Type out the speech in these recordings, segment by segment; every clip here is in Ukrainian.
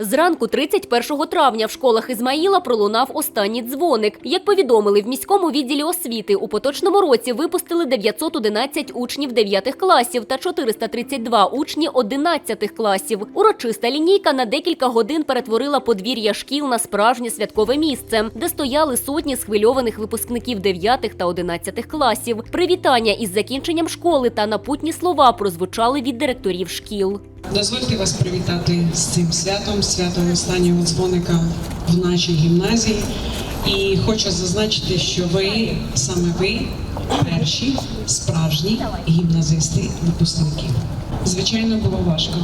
Зранку 31 травня в школах Ізмаїла пролунав останній дзвоник. Як повідомили в міському відділі освіти, у поточному році випустили 911 учнів 9 класів та 432 учні 11 класів. Урочиста лінійка на декілька годин перетворила подвір'я шкіл на справжнє святкове місце, де стояли сотні схвильованих випускників 9 та 11 класів. Привітання із закінченням школи та напутні слова прозвучали від директорів шкіл. Дозвольте вас привітати з цим святом, святом останнього дзвоника в нашій гімназії. І хочу зазначити, що ви саме ви перші справжні гімназисти випускники. Звичайно, було важко.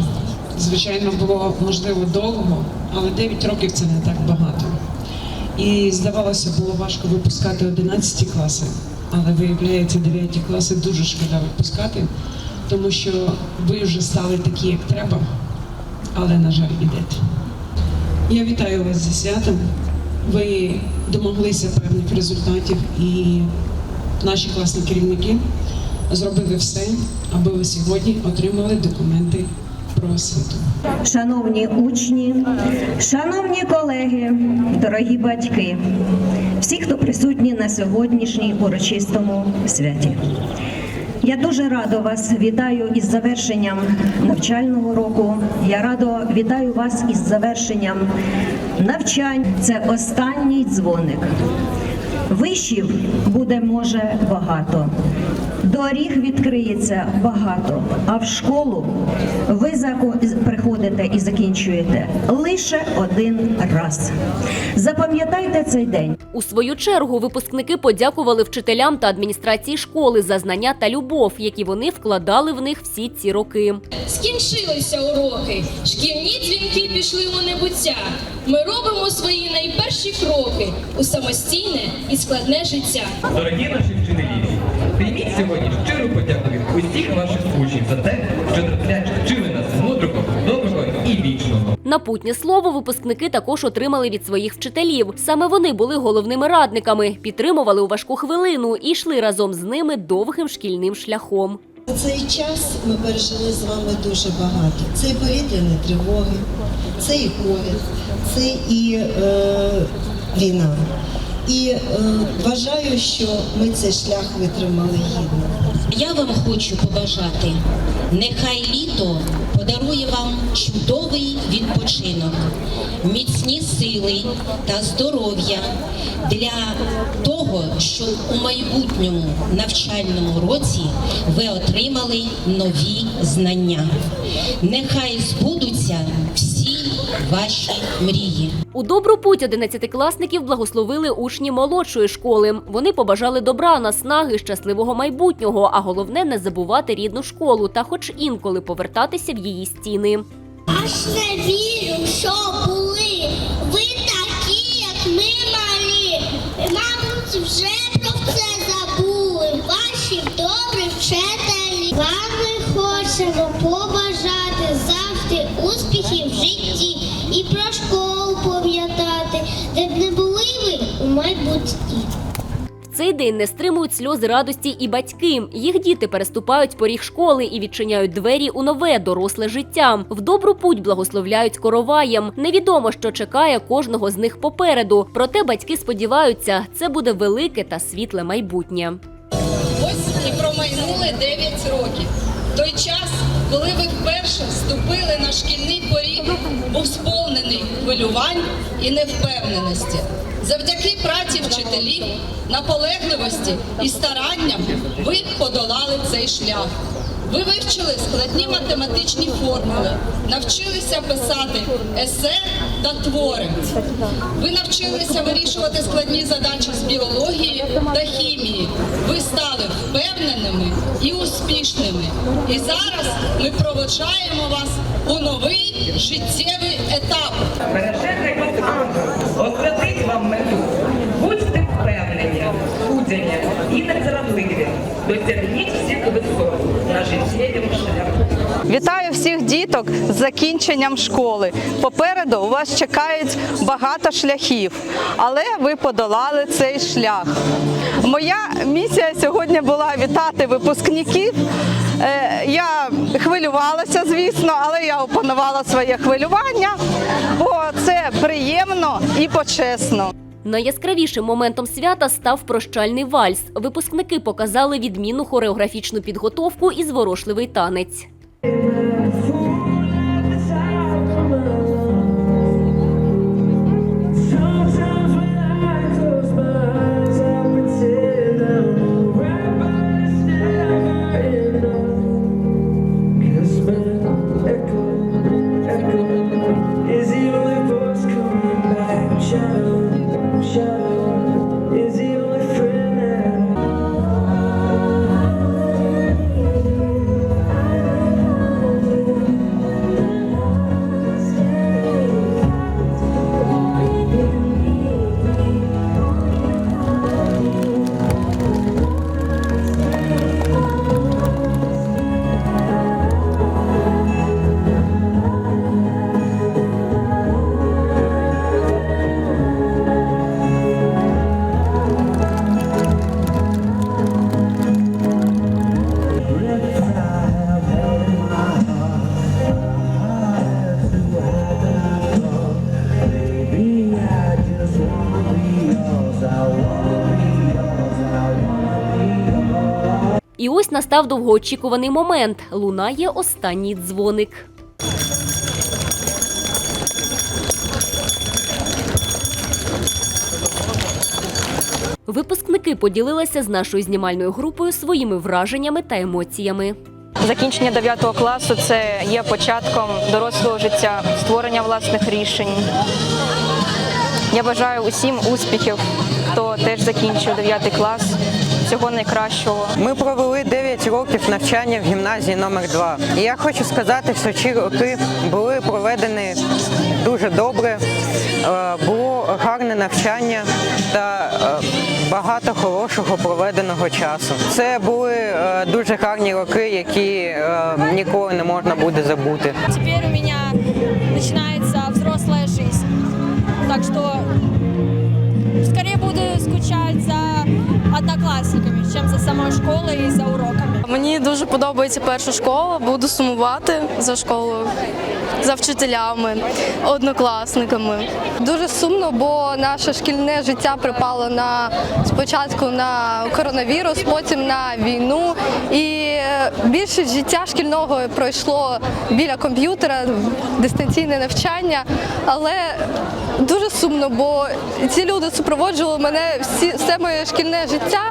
Звичайно, було можливо довго, але 9 років це не так багато. І здавалося, було важко випускати 11 класи, але виявляється, 9 класи дуже шкода випускати, тому що ви вже стали такі, як треба, але, на жаль, ідете. Я вітаю вас зі святом. Ви домоглися певних результатів, і наші класні керівники зробили все, аби ви сьогодні отримали документи про освіту. Шановні учні, шановні колеги, дорогі батьки, всі, хто присутні на сьогоднішній урочистому святі. Я дуже радо вас вітаю із завершенням навчального року. Я радо вітаю вас із завершенням навчань. Це останній дзвоник. Вишів буде може багато, доріг відкриється багато. А в школу ви приходите і закінчуєте лише один раз. Запам'ятайте цей день. У свою чергу випускники подякували вчителям та адміністрації школи за знання та любов, які вони вкладали в них всі ці роки. Скінчилися уроки, шкільні дзвінки пішли у небуття. Ми робимо свої найперші кроки у самостійне і складне життя. Дорогі наші вчителі, прийміть сьогодні щиру подяку від усіх ваших учнів за те, що вчили нас мудрого, доброго і вічного. Напутнє слово випускники також отримали від своїх вчителів. Саме вони були головними радниками, підтримували у важку хвилину і йшли разом з ними довгим шкільним шляхом. За цей час ми пережили з вами дуже багато. Це і повітряні тривоги, це і ковід, це і е, війна. І е, вважаю, що ми цей шлях витримали гідно. Я вам хочу побажати, нехай літо подарує вам чудовий відпочинок, міцні сили та здоров'я для того, щоб у майбутньому навчальному році ви отримали нові знання. Нехай збудуться всі ваші мрії. У добру путь одинадцятикласників благословили учні молодшої школи. Вони побажали добра, наснаги, щасливого майбутнього, а головне не забувати рідну школу та, хоч інколи, повертатися в її стіни. Аж не вірю, що були. День не стримують сльози радості і батьки. Їх діти переступають поріг школи і відчиняють двері у нове доросле життя. В добру путь благословляють короваєм. Невідомо, що чекає кожного з них попереду. Проте батьки сподіваються, це буде велике та світле майбутнє. Ось і промайнули 9 років. Той час, коли ви вперше вступили на шкільний поріг, був сповнений хвилювань і невпевненості. Завдяки праці вчителів, наполегливості і старанням ви подолали цей шлях. Ви вивчили складні математичні формули, навчилися писати есе та твори. Ви навчилися вирішувати складні задачі з біології та хімії. Ви стали впевненими і успішними. І зараз ми проводжаємо вас у новий життєвий етап. Будені і незрадливі. Досягніть всіх висот на життєвому шляху. Вітаю всіх діток з закінченням школи. Попереду у вас чекають багато шляхів, але ви подолали цей шлях. Моя місія сьогодні була вітати випускників. Е, Я хвилювалася, звісно, але я опанувала своє хвилювання, бо це приємно і почесно. Найяскравішим моментом свята став прощальний вальс. Випускники показали відмінну хореографічну підготовку і зворошливий танець. І ось настав довгоочікуваний момент. Лунає останній дзвоник. Випускники поділилися з нашою знімальною групою своїми враженнями та емоціями. Закінчення 9 класу це є початком дорослого життя, створення власних рішень. Я бажаю усім успіхів, хто теж закінчив 9 клас. Всього найкращого. Ми провели 9 років навчання в гімназії номер 2 І я хочу сказати, що ці роки були проведені дуже добре. Е, Було гарне навчання та е, багато хорошого проведеного часу. Це були е, дуже гарні роки, які ніколи не можна буде забути. Теперь у взрослая жизнь. Так что скорее буду скучать за одноклассниками, чем за самой школой и за уроками. Мені дуже подобається перша школа. Буду сумувати за школою, за вчителями, однокласниками. Дуже сумно, бо наше шкільне життя припало на спочатку на коронавірус, потім на війну. І е, більшість життя шкільного пройшло біля комп'ютера, дистанційне навчання. Але дуже сумно, бо ці люди супроводжували мене всі все моє шкільне життя,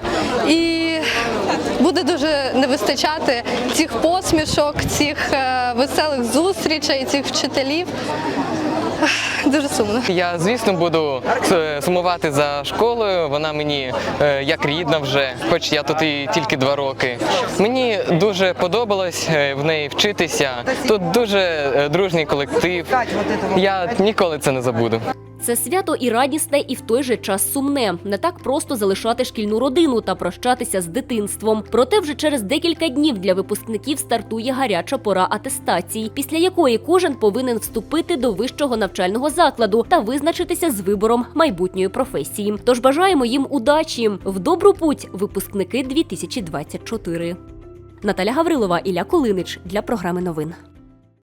і буде дуже не вистачати цих посмішок, цих е, веселих зустрічей, цих вчителів. Дуже сумно. Я, звісно, буду е, сумувати за школою. Вона мені е, як рідна вже, хоч я тут і тільки два роки. Мені дуже подобалось в неї вчитися. Тут дуже дружній колектив. Я ніколи це не забуду. Це свято і радісне, і в той же час сумне. Не так просто залишати шкільну родину та прощатися з дитинством. Проте вже через декілька днів для випускників стартує гаряча пора атестацій, після якої кожен повинен вступити до вищого навчального закладу та визначитися з вибором майбутньої професії. Тож бажаємо їм удачі в добру путь, випускники 2024. Наталя Гаврилова, Ілля Кулинич для програми новин.